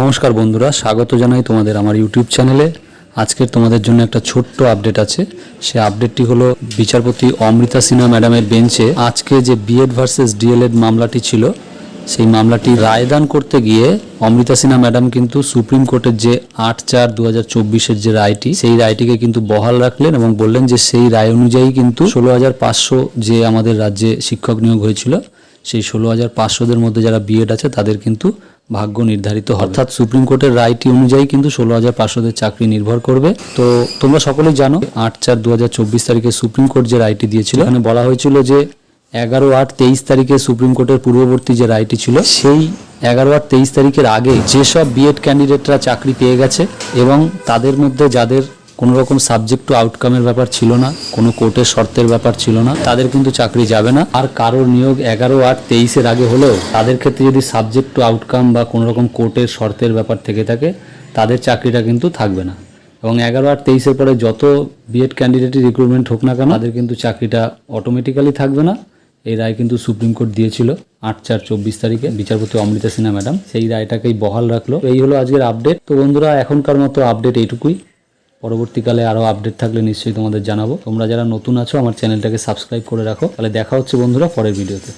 নমস্কার বন্ধুরা, স্বাগত জানাই তোমাদের আমার ইউটিউব চ্যানেলে আজকের তোমাদের জন্য একটা ছোট্ট আপডেট আছে। সে আপডেটটি হলো বিচারপতি অমৃতা সিনহা ম্যাডামের বেঞ্চে আজকে যে বিএড ভার্সেস ডিএলএড মামলাটি ছিল, সেই মামলাটি রায়দান করতে গিয়ে অমৃতা সিনহা ম্যাডাম কিন্তু সুপ্রিম কোর্টের যে আট চার দু হাজার চব্বিশের যে রায়টি, সেই রায়টিকে কিন্তু বহাল রাখলেন এবং বললেন যে সেই রায় অনুযায়ী কিন্তু ষোলো হাজার পাঁচশো যে আমাদের রাজ্যে শিক্ষক নিয়োগ হয়েছিল, সেই ষোলো হাজার পাঁচশোদের মধ্যে যারা বিএড আছে, তাদের কিন্তু ভাগ্য নির্ধারিত অর্থাৎ সুপ্রিম কোর্টের রায়টি অনুযায়ী কিন্তু ষোলো হাজার পাঁচশোদের চাকরি নির্ভর করবে। তো তোমরা সকলেই জানো, আট চার দু তারিখে সুপ্রিম কোর্ট যে রায়টি দিয়েছিল, এখানে বলা হয়েছিল যে এগারো আট তেইশ তারিখে সুপ্রিম কোর্টের পূর্ববর্তী যে রায়টি ছিল, সেই এগারো আট তেইশ তারিখের আগে যেসব বিএড ক্যান্ডিডেটরা চাকরি পেয়ে গেছে এবং তাদের মধ্যে যাদের কোনো রকম সাবজেক্ট টু আউটকামের ব্যাপার ছিল না, কোনো কোর্টের শর্তের ব্যাপার ছিল না, তাদের কিন্তু চাকরি যাবে না। আর কারোর নিয়োগ এগারো আট তেইশের আগে হলেও তাদের ক্ষেত্রে যদি সাবজেক্ট টু আউটকাম বা কোনো রকম কোর্টের শর্তের ব্যাপার থেকে থাকে, তাদের চাকরিটা কিন্তু থাকবে না। এবং এগারো আর তেইশের পরে যত বিএড ক্যান্ডিডেটের রিক্রুটমেন্ট হোক না কেন, তাদের কিন্তু চাকরিটা অটোমেটিক্যালি থাকবে না। এই রায় কিন্তু সুপ্রিম কোর্ট দিয়েছিল আট চার চব্বিশ তারিখে, বিচারপতি অমৃতা সিনহা ম্যাডাম। সেই রায়টাকেই বহাল রাখল। এই হলো আজকের আপডেট তো বন্ধুরা, এখনকার মতো আপডেট এইটুকুই। পরবর্তীকালে আরও আপডেট থাকলে নিশ্চয়ই তোমাদের জানাব। তোমরা যারা নতুন আছো, আমার চ্যানেলটাকে সাবস্ক্রাইব করে রাখো। তাহলে দেখা হচ্ছে বন্ধুরা পরের ভিডিওতে